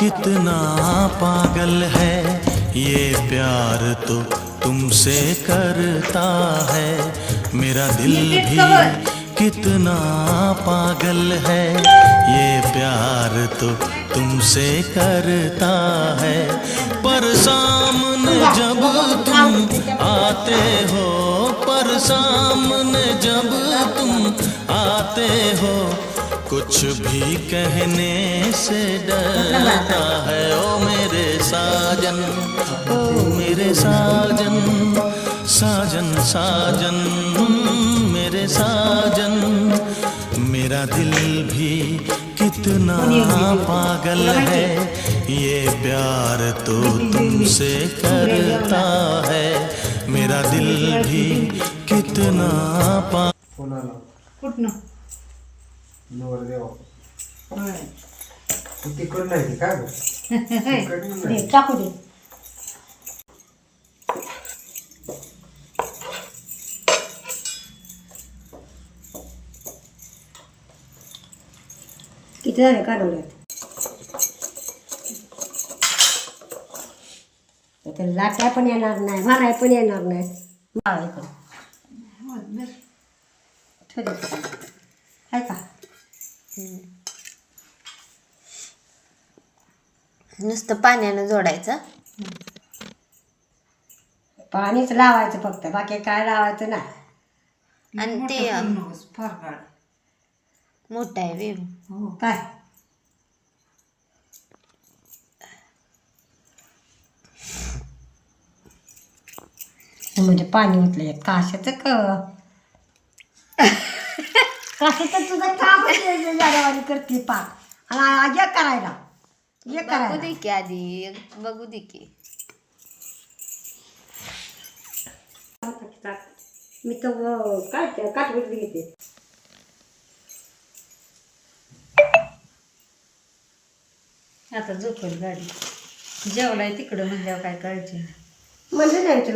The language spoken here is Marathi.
कितना पागल है। ये प्यार तो तुमसे करता है। मेरा दिल भी कितना पागल है। ये प्यार तो तुमसे करता है। पर सामने जब तुम आते हो पर सामने जब तुम आते हो कुछ भी कहने से डरता है ओ मेरे साजन ओ मेरे साजन साजन साजन मेरे साजन मेरा दिल भी कितना पागल है ये प्यार तो तुमसे करता है मेरा दिल भी कितना पा नाही ते काय गं? तिकडनं दे, नाही टाकू दे. किती झाले काढवल्यात? तर लाटाय पण येणार नाही भराय पण येणार नाही. नुसतं पाण्यानं जोडायचं. पाणीच लावायचं फक्त बाकी काय लावायचं नाही. आणि ते अं, काढ मोठं आहे बे हो. काय? म्हणजे पाणी एक काशाचं क? काशाचं तुझं काम जाड्यावानी करते पाक. आणि आज एक करायला. बघू करायला. दे की आधी बघू दे की. मी तर काय काठवडी घेते. आता झोपेल गाडी. जेवलाय तिकडं म्हणल्यावर काय काळजी. म्हणजे नाही